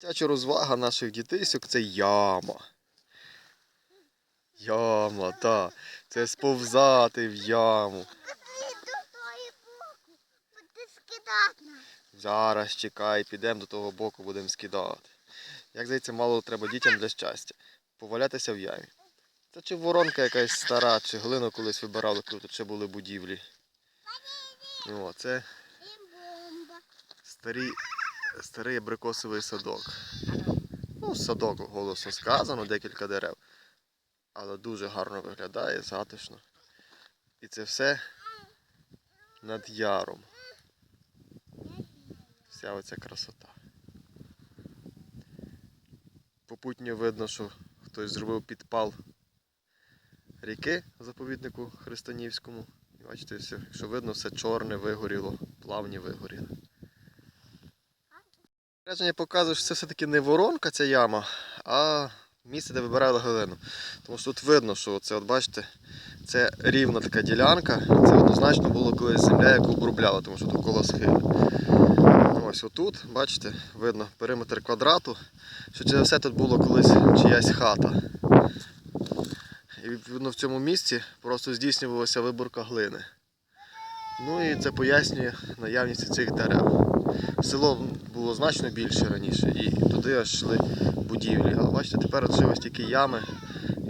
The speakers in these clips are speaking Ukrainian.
Дитяча розвага наших дітейсок це яма. Яма, так. Це сповзати в яму. Зараз чекай, підемо до того боку, будемо скидати. Як здається, мало треба дітям для щастя. Повалятися в ямі. Це чи воронка якась стара, чи глину колись вибирали, коли тут ще були будівлі. О, це І бомба. Старий, абрикосовий садок. Ну, садок голосно сказано, декілька дерев. Але дуже гарно виглядає, затишно. І це все над яром. Вся оця красота. Попутньо видно, що хтось зробив підпал ріки заповіднику Христанівському. І Бачите, якщо видно, все чорне вигоріло, плавні вигоріли. Речення показує, що це все-таки не воронка ця яма, а місце, де вибирали глину. Тому що тут видно, що це, от бачите, це рівна така ділянка. Це однозначно було колись земля, яку обробляли, тому що тут коло схили. Ось отут, бачите, видно периметр квадрату, що це все тут було колись чиясь хата. І відповідно в цьому місці просто здійснювалася виборка глини. Ну і це пояснює наявність цих дерев. Село було значно більше раніше, і туди аж йшли будівлі. Але бачите, тепер ось тільки ями.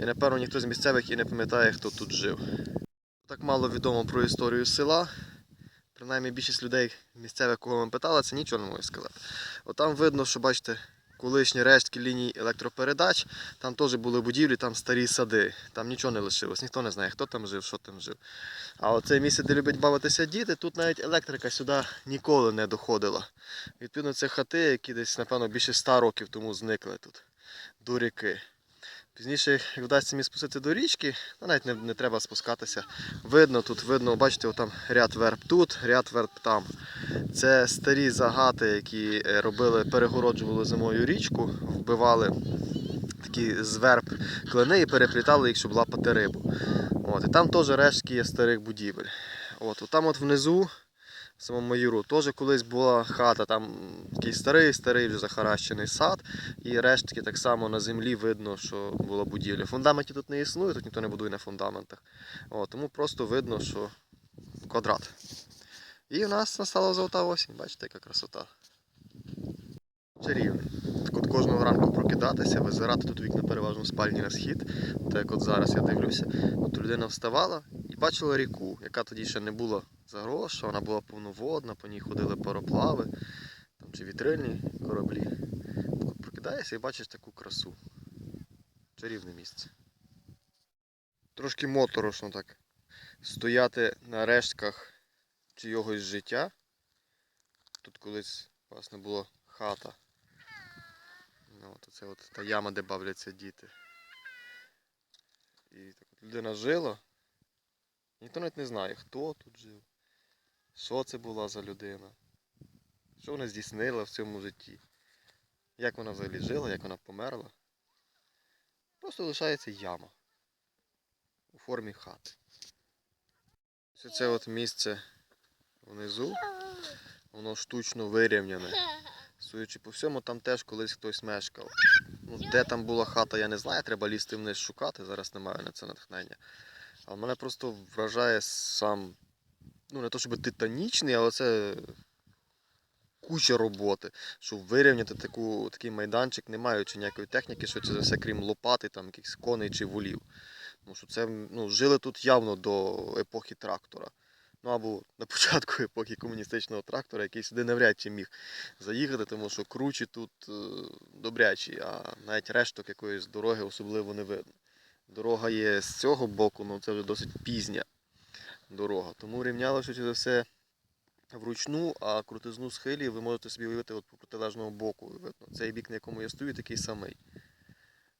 І напевно ніхто з місцевих і не пам'ятає, хто тут жив. Так мало відомо про історію села. Принаймні більшість людей місцевих, кого ми питали, це нічого не можу сказати. От видно, що бачите, колишні рештки ліній електропередач, там теж були будівлі, там старі сади, там нічого не лишилось, ніхто не знає, хто там жив, що там жив. А оце місце, де люблять бавитися діти, тут навіть електрика сюди ніколи не доходила. Відповідно, це хати, які десь, напевно, більше ста років тому зникли тут, до ріки. Пізніше, як вдасться мені спустити до річки, ну, навіть не, не треба спускатися. Видно тут, видно, бачите, там ряд верб тут, ряд верб там. Це старі загати, які е, робили, перегороджували зимою річку, вбивали такі з верб клини і переплітали їх, щоб лапати рибу. От, і там теж рештки є старих будівель. От, от там от внизу, в самому яру, теж колись була хата, там такий старий, старий вже захаращений сад, і рештки так само на землі видно, що була будівля. Фундаментів тут не існує, тут ніхто не будує на фундаментах. От, тому просто видно, що квадрат. І в нас настала золота осінь, бачите, яка красота. Чарівний. Так от кожного ранку прокидатися, визирати тут вікна переважно спальні на схід. Так як от зараз я дивлюся, от людина вставала і бачила ріку, яка тоді ще не була заросша, вона була повноводна, по ній ходили пароплави там, чи вітрильні кораблі. Прокидаєшся і бачиш таку красу. Чарівне місце. Трошки моторошно так стояти на рештках чийогось життя. Тут колись, власне, була хата. Ну, от це от та яма, де бавляться діти. І так от людина жила. Ніхто навіть не знає, хто тут жив, що це була за людина, що вона здійснила в цьому житті, як вона взагалі жила, як вона померла. Просто лишається яма у формі хати. Ось це от місце внизу, воно штучно вирівняне. Судячи по всьому, там теж колись хтось мешкав. Ну, де там була хата, я не знаю, треба лізти вниз шукати, зараз немає на це натхнення. Але мене просто вражає сам, ну не то щоб титанічний, але це куча роботи, щоб вирівняти таку, такий майданчик, не маючи ніякої техніки, що це за все, крім лопати, там якихось коней чи волів. Тому що це ну, жили тут явно до епохи трактора. Ну або на початку епохи комуністичного трактора, який сюди навряд чи міг заїхати, тому що кручі тут е, добрячі, а навіть решток якоїсь дороги особливо не видно. Дорога є з цього боку, але це вже досить пізня дорога. Тому рівняло що це все вручну, а крутизну схилі ви можете собі уявити от по протилежному боку. Видно. Цей бік, на якому я стою, такий самий.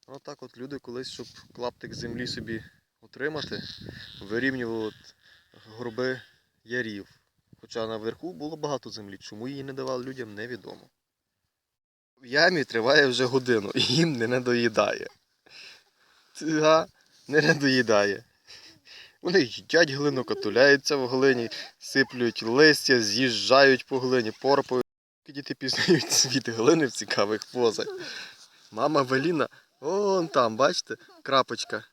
Отак от люди колись, щоб клаптик землі собі отримати, вирівнювали от горби ярів. Хоча наверху було багато землі. Чому її не давали людям, невідомо. В ямі триває вже годину і їм не надоїдає. Га, не надоїдає. Вони їдять глину, катуляються в глині, сиплють листя, з'їжджають по глині, порпають. Діти пізнають світ глини в цікавих позах. Мама Веліна, вон там, бачите, крапочка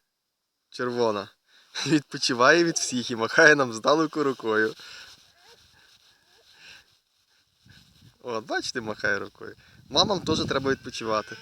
червона. Відпочиває від всіх і махає нам здалеку рукою. От, бачите, махає рукою. Мамам теж треба відпочивати.